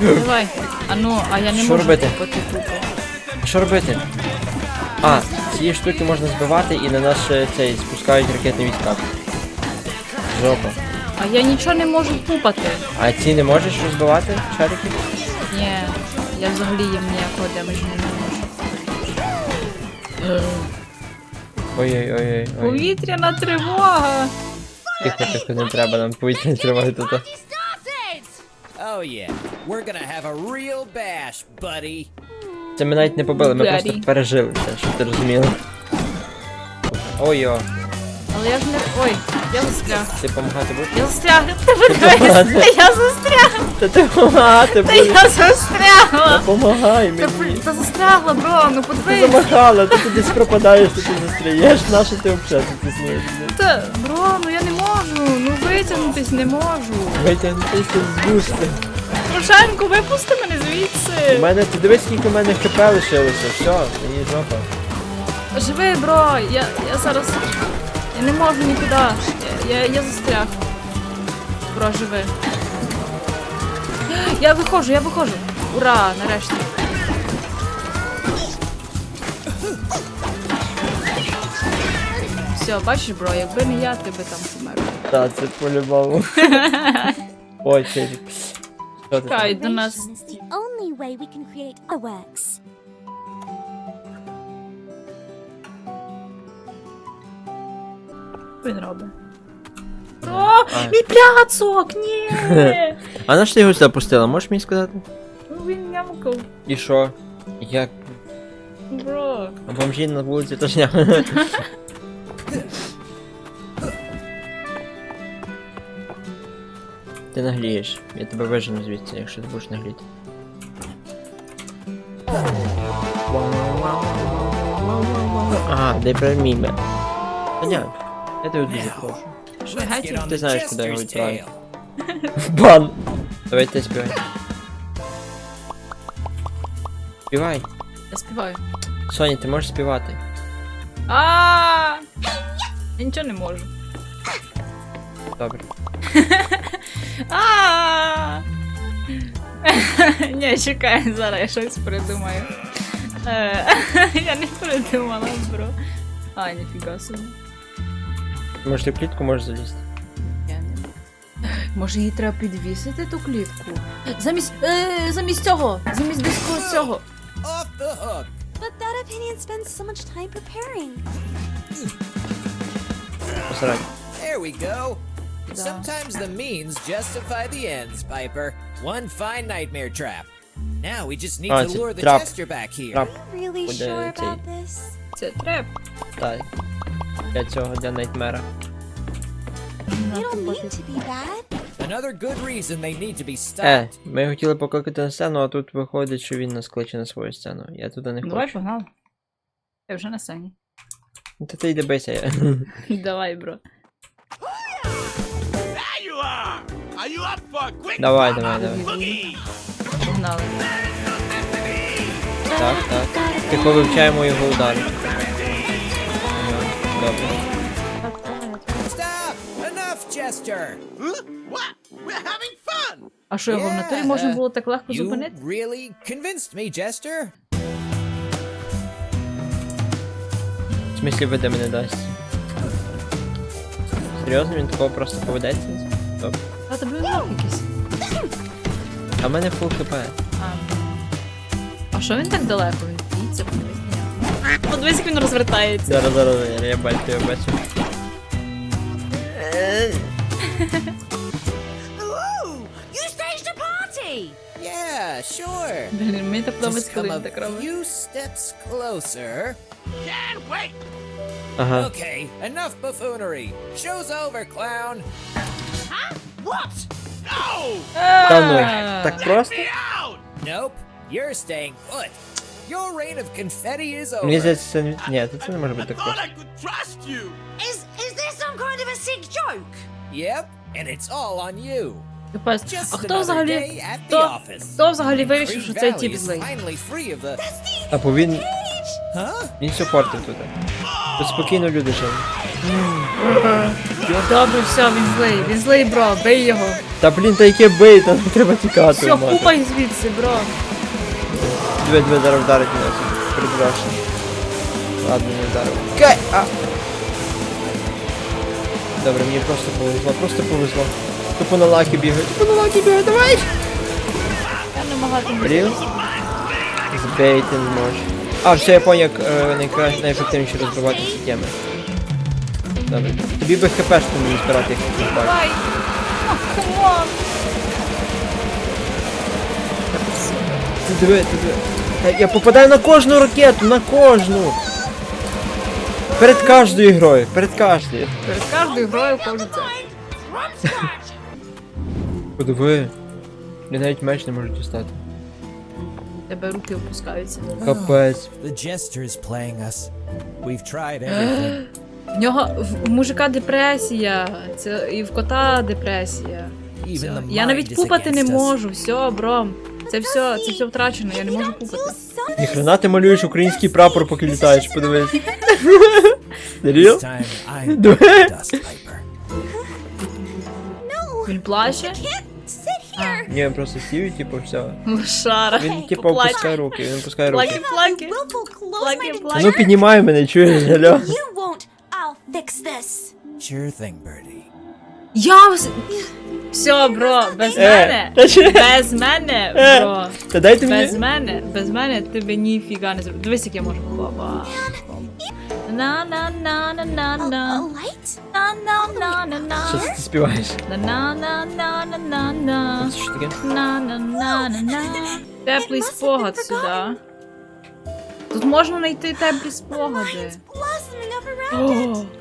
Давай. А ну, а я не Що можу робити? купити купу. Що робити? А, ці штуки можна збивати і на наш е, цей спускають ракетні війська. Жопа. А я нічого не можу пупати. А ці не можеш розбивати шарики? Ні, я взагалі їм ніякого демеджу не можу. Ой-ой-ой. ой. Повітряна тривога! Тихо, тихо, не треба нам повітря тривати тут. Oh yeah, we're gonna have a real bash, buddy. Це ми навіть не побили, ми Дарі. просто пережили це, щоб ти розуміла. Ой-о, Але я ж не. Ой, я застряг. ти помагати будеш? Я застряг. Ти подивись, я застряг. Та ти помагати Та будеш? я застрягла. Помагай Та, мені. та застрягла, бро, ну Ти подивись. замахала, ти кудись пропадаєш, ти тут застряєш, ти взагалі тут існуєш? Та, бро, ну я не можу. Ну витягнутись не можу. Витягнутися з бусти. Рошенко, випусти мене У звідси. мене, ти дивись, скільки в мене хп лишилося, все, мені жопа. Живи, бро, я, я зараз. Я не можу нікуди. Я, я, я застряг. Бро, живи. Я виходжу, я виходжу. Ура, нарешті. Все, бачиш, бро, якби не я, ти би там помер. Та, це по-любому. Ой. Чекай, до нас. Він робить. О, мій пляцок, ні! А на що ти його сюди пустила, можеш мені сказати? Ну він нямкав, І що? Як? бро. А бомжі на вулиці теж не. Ти наглієш. Я тебе вижену звідси, якщо ти будеш нагліти. Ага, дай проміме. Понятно. Я тебе дуже прошу. On Ти знаєш, куди його відправити. В бан! Давай ти співай. Співай. Я співаю. Соня, ти можеш співати. А! Я нічого не можу. Добре. А! Ні, чекай, зараз я щось придумаю. Е, Я не придумала, бро. А, ніфіга собі. Може ти в клітку можеш залізти? Я не. Може її треба підвісити ту клітку? Замість. Е, замість цього! Замість диску цього! Off the hook. But that opinion spends so much time preparing. Посрать. There we go. Да. Sometimes the means justify the ends, Piper. One fine nightmare trap. Now we just need Ah, to it's lure the trap. jester back here. Trap. I'm really uh, sure say- about this. Це треп. Так. Для цього, для найтмера. You don't mean to be bad. Another good reason they need to be Е, stopped. ми хотіли покликати на сцену, а тут виходить, що він нас кличе на свою сцену. Я туди не Давай хочу. погнали. Я вже на сцені. Та ти йди бийся. я. Давай, бро. There you are! Are you up for a quick Давай, давай, давай. boogie? Погнали. Так, так. Тихо вивчаємо його удари. А що його в натурі можна було так легко You зупинити? really convinced me, jester. В смислі веде мене дасть. Серйозно, він такого просто поведеться? Добре. А тебе знов якийсь. А в мене фул хп. А. а що він так далеко? Він б'ється, подивись. Ні. Подивись, як він розвертається. Зараз, зараз, зараз, я бачу, я бачу. Ooh, you staged a party. Yeah, sure. Блін, мені так подобається, Just коли come він a так робить. few steps closer. Can't wait! Ага. Okay, enough buffoonery. Show's over, clown. Huh? What? No! Та ну, А. так просто? Me out! Nope, you're staying put. Your reign of confetti is Мені over. здається, це не... Ні, це не може бути так thought просто. I could trust you. Is is this some kind of a sick joke? Yep, and it's all on you. Капець. А хто взагалі. Хто, хто взагалі вирішив, що цей is злий? finally free. Або він, він все портив тут. Тут спокійно люди жили. Добре, все, він злий. Він злий, бро, бий його. Та блін, та яке бей, там треба тікати. Все, купай звідси, бро. Диви, диви, зараз вдарить мене. Передбачно. Ладно, не вдарив. Кай! А! Добре, мені просто повезло, просто повезло. Тупо на лаки бігають, тупо на лаки бігають, давай! Я намагатимусь. Брів? Збейти не можу. А, все, я поняв, як е, найкраще, найефективніше розбивати ці теми. Добре. Тобі би хп що мені збирати, як ти бачиш. Давай. Ах, камон. Ти диви, ти диви. Я попадаю на кожну ракету, на кожну! Перед кожною грою, перед кожною. Перед кожною грою кожен це. Подиви. Я навіть меч не можу дістати. Тебе руки опускаються. Капець. The jester is playing us. We've tried everything. В нього в мужика депресія. Це і в кота депресія. Все. Я навіть пупати не можу. Все, бро. Це все, це все втрачено, я не можу пупати. Ніхрена ти малюєш український прапор, поки літаєш, подивись. Він плаче? Ні, він просто сів і типу все. Лошара. Він типу опускає руки, він опускає руки. плаки. Will close Плаки, плаки. Ну піднімай мене, чуєш, алло? You won't. I'll fix this. Sure thing, Birdie. Я вс- Все, бро, без мене. та чи- Без мене, Е. бро. Та дайте Без мені. мене, без мене ти ніфіга не зробив. Дивись, як я можу. Хопа. на на на на на A, a на light? на на на на Що на ти співаєш? на на на на на на на Це що таке? на на на на на Теплий спогад сюди. Тут можна знайти теплі спогади.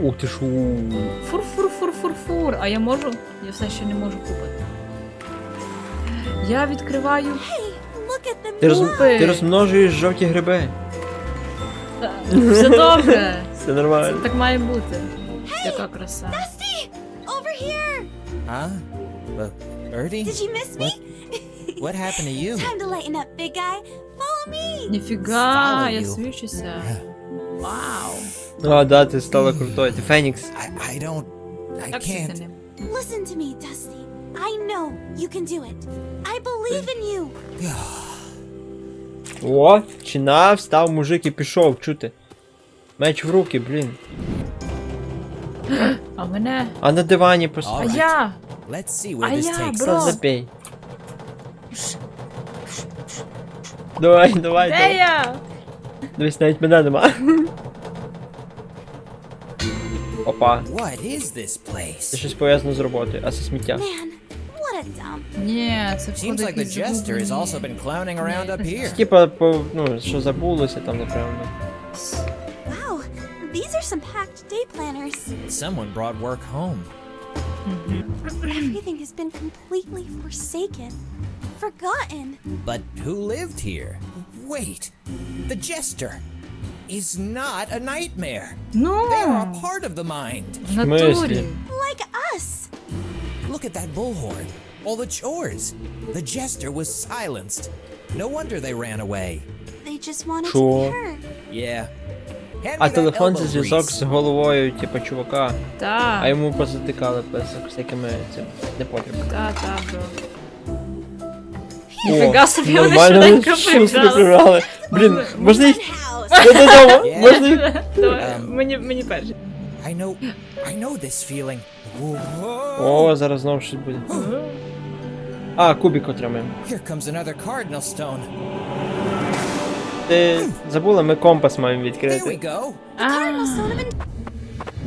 Ух ти ж. у. фур фур фур фур фур. А я можу? Я все ще не можу купити. Я відкриваю. Ти, роз... Купи. ти розмножуєш жовті гриби. Все добре. Все нормально. Так має бути. Яка краса. Dusty, over here. Huh? But? Did you miss me? What happened to you? Time to lighten up, big guy. Follow me. Ніфіга, я свічуся. Вау. Ну, а да, ти стала крутою. Ти Фенікс. I, I don't. I Як це can't. ним? Listen to me, Dusty. I know you can do it. I believe in you. О, чина, встав мужик і пішов, чути. Меч в руки, блін. А мене. А на дивані А посадь. Alright. я. Let's see where А this я, takes бро. us. Запей. Давай, давай, Де давай. я? Дивись, навіть мене нема. Опа. What is this Це place? щось пов'язано з роботою, а це сміття. Man, what a dump. Ні, це Seems входить like the із jester has загублені. also been clowning around up here. Типа, по, ну, що забулося там, напевно. Wow, these are some packed day planners. Someone brought work home. Everything has been completely forsaken, forgotten. But who lived here? Wait, the jester is not a nightmare. Ну, They are a part of the mind. в натурі. смислі? Like us. Look at that bullhorn. All the chores. The jester was silenced. No wonder they ran away. They just wanted Sure. to be heard. Yeah. Hand А me that телефон це elbow зв'язок grease. з головою, типа, чувака. Так. А йому позатикали песок всякими цим непотріб. Та, та, бро. Ніфіга собі вони нормально, швиденько шустро прибрали. прибрали. Блін, можна їх Я додому? Можна? Давай, Ем. мені, мені перший. I know. I know this feeling. Whoa. О, зараз знову щось буде. А, кубик отримаємо. Here comes another cardinal stone. Ти забула, ми компас маємо There we відкрити. go. А,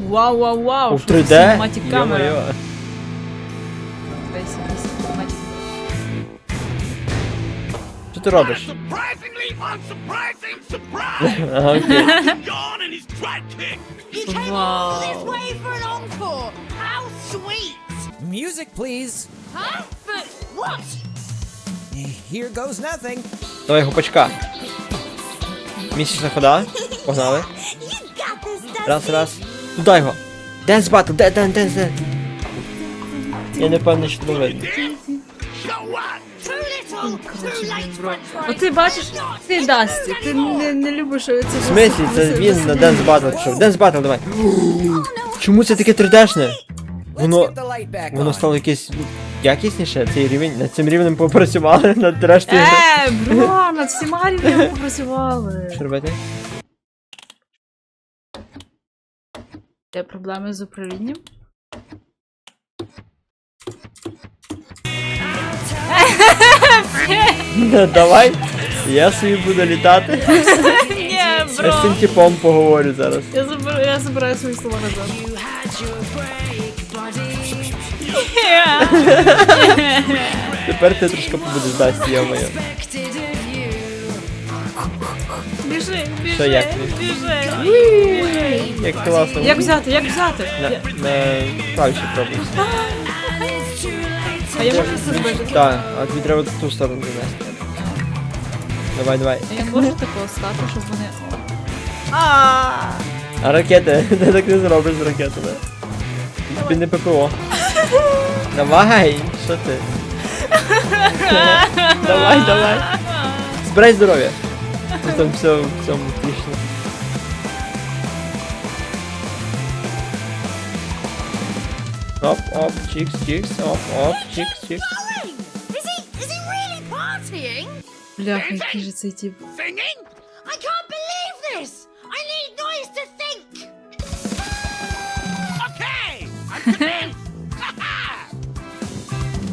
Вау, вау, вау. У що 3D? це Cinematic камера. Йо-моє. Десь Що ти робиш? Ага, окей. Music, please. What? Here goes nothing. Давай гупачка. Місячна хода. Погнали. Раз, раз. Туди його. Денс батл, де, де, де, де. Я не певний, що тут видно. Ти бачиш, ти Дасті, ти не, не любиш це. В смислі, це він на Денс батл пішов. Денс батл, давай. Чому це таке 3D-шне? Воно, воно стало якесь ну, якісніше. Цей рівень, над цим рівнем попрацювали, над рештою. Е, бро, над всіма рівнями попрацювали. Що робити? Є проблеми з управлінням? Давай. Я собі буду літати. Ні, Я з бро. цим типом поговорю зараз. Я забираю, я забираю свої слова назад. Тепер ти трошки побудеш дасті, я моє. Expected of. Біжи, біжи, як? біжи. Як класно. Як взяти, як взяти? Я- на правіші пробуй. А я можу це збити? Так, а тобі треба в ту сторону донести. Давай, давай. Я можу такого стати, щоб вони... А ракети? Ти так не зробиш з ракетами. Тобі не ППО. Давай! Що ти? давай, давай. Збирай здоров'я. Там все в цьому пішло. Оп, оп, чікс, чікс, оп, оп, чікс, чікс. Is he, is he really partying? Бляха, який же цей тип. Singing? I can't believe this! I need noise to think! Okay! I'm convinced!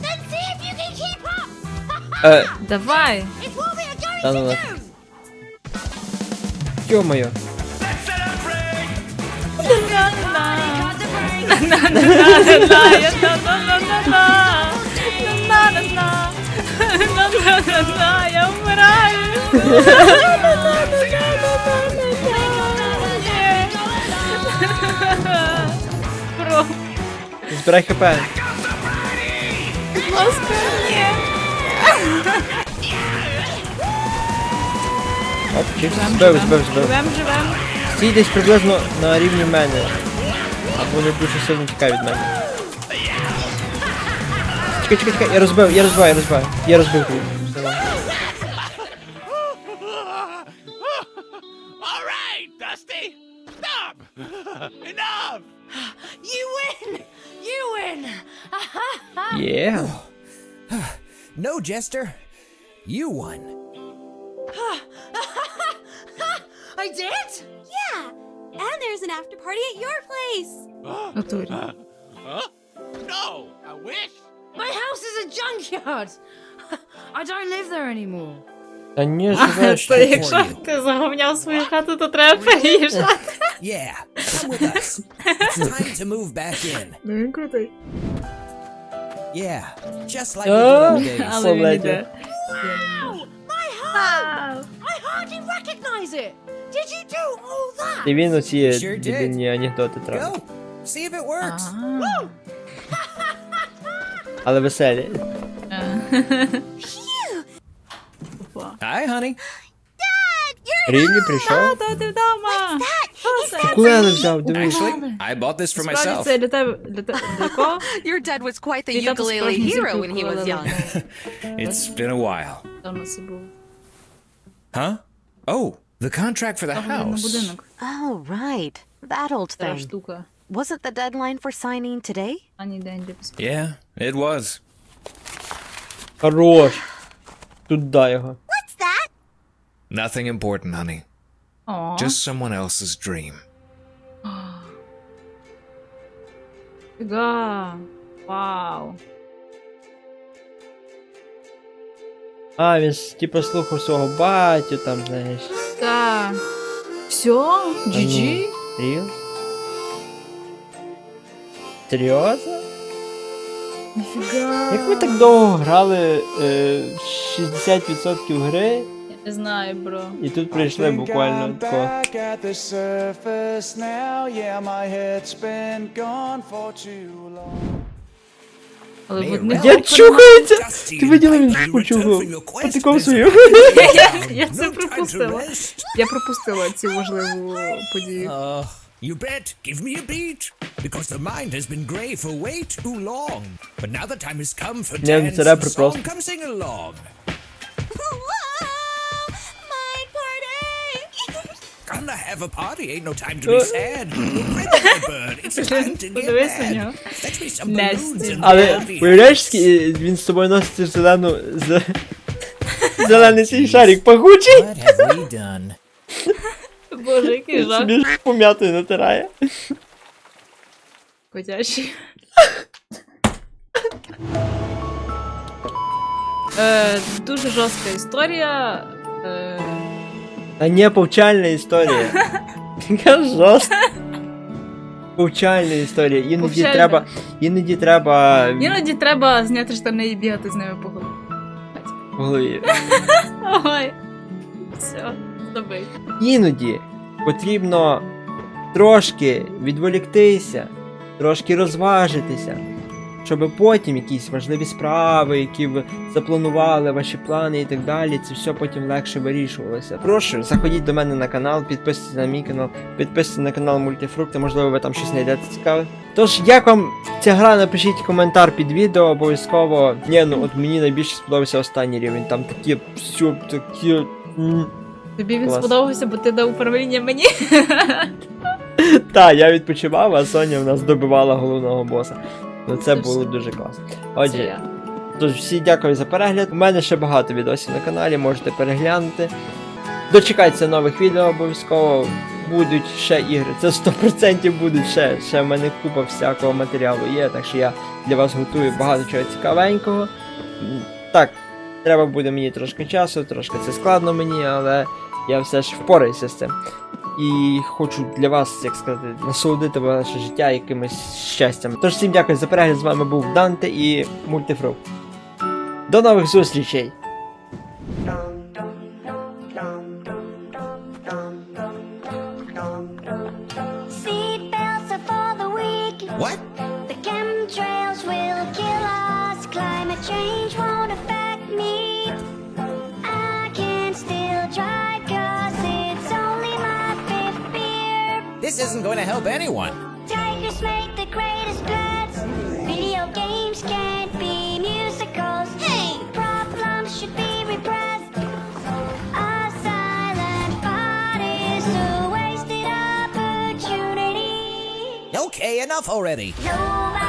Then see if you can keep up! Е, Давай! it's what we are going No, no, to no. do! йо-моє. Я вмираю. Бро, Збирай хп. будь ласка, ні. Оп, чікс. Збив, збив, збив. Живем, живем. Стій десь приблизно на рівні мене. Або вони дуже сильно тікають від мене. Чекай, чекай, чекай, я розбив, я розбив, я розбив. Я розбив тобі. Давай. All right, Dusty! Stop! Enough! You win! You win! Є. No, Jester. You won. I did? Yeah. And there's an after party at your place. Натурі. Huh? No, I wish. My house is a junkyard! I don't live there anymore. Та ні, живеш. То якщо ти заговняв свою хату, то треба переїжджати. Yeah, come with us. It's time to move back in. Ну він крутий. Yeah, just like the good old days. Але він Соледя. іде. My home! I hardly recognize it! Did you do all that? І він оці Sure did. дебільні анекдоти треба. Go, see if it works. Але веселі. Опа. Hi, honey. Рівні прийшов. Та ти вдома! Що це? Кулели взяв, дивись. I bought this for Справді myself. це для тебе, для тебе, для кого? Your dad was quite the Твій тато ukulele справжній hero зірка when he was укулеле. young. It's been a while. Давно це був. Huh? Oh, the contract for the На house. будинок. Oh, right. That old Стара thing. штука. Wasn't the deadline for signing today? Ані день для безпеки. Yeah, it was. Хорош. Туди його. What's that? Nothing important, honey. О, Just someone else's dream. фіга. Вау. А, він ж, типу слухав свого батю там, знаєш. Так. Все? GG? Ріл? Серйозно? Ніфіга. Як ми так довго грали е, 60% гри, Я не знаю, бро. і тут прийшли буквально I'm тако. back at the surface now. Yeah, my head's been gone for too long. Але в одних Я чухається! Ти виділа, він. Потикав There's свою. Я це пропустила. Я пропустила цю важливу подію. Uh, you bet. Give me a beat. Because the mind has been grey for way too long. But now the time has come for dance song. Come sing along. Gonna have a party. Ain't no time to be sad. Ready, bird. It's time to get mad. Fetch me some balloons and Але уявляєш, скі- він з собою носить зелену. з- Зелений цей шарик пахучий. What have we done? Боже, який жах. Собі ж пом'ятою натирає. Котячий. Е, дуже жорстка історія. Та не повчальна історія. Яка жорстка. Повчальна історія. Іноді Повчальна. треба. Іноді треба. іноді треба зняти штани і бігати з ними по голові. в голові. Ой. Все, забий. Іноді потрібно трошки відволіктися, трошки розважитися, щоб потім якісь важливі справи, які ви запланували, ваші плани і так далі, це все потім легше вирішувалося. Прошу, заходіть до мене на канал, підписуйтесь на мій канал, підписуйтесь на канал Мультифрукти, можливо, ви там щось знайдете цікаве. Тож, як вам ця гра, напишіть коментар під відео, обов'язково. Ні, ну от мені найбільше сподобався останній рівень. Там такі все, такі. Тобі він Клас. сподобався, бо ти дав управління мені. Та, я відпочивав, а Соня в нас добивала головного боса. Ну це було дуже класно. Отже, тож всі дякую за перегляд. У мене ще багато відосів на каналі, можете переглянути. Дочекайтеся нових відео обов'язково. Будуть ще ігри. Це 100% будуть ще. Ще в мене купа всякого матеріалу є, так що я для вас готую багато чого цікавенького. Так, треба буде мені трошки часу, трошки це складно мені, але я все ж впораюся з цим. І хочу для вас, як сказати, насолодити ваше життя якимось щастям. Тож всім дякую за перегляд. З вами був Данте і Мультифру. До нових зустрічей! Isn't going to help anyone. Tigers make the greatest bloods. Video games can't be musicals. Hey! Problems should be repressed. A silent fight is a wasted opportunity. Okay, enough already. Nobody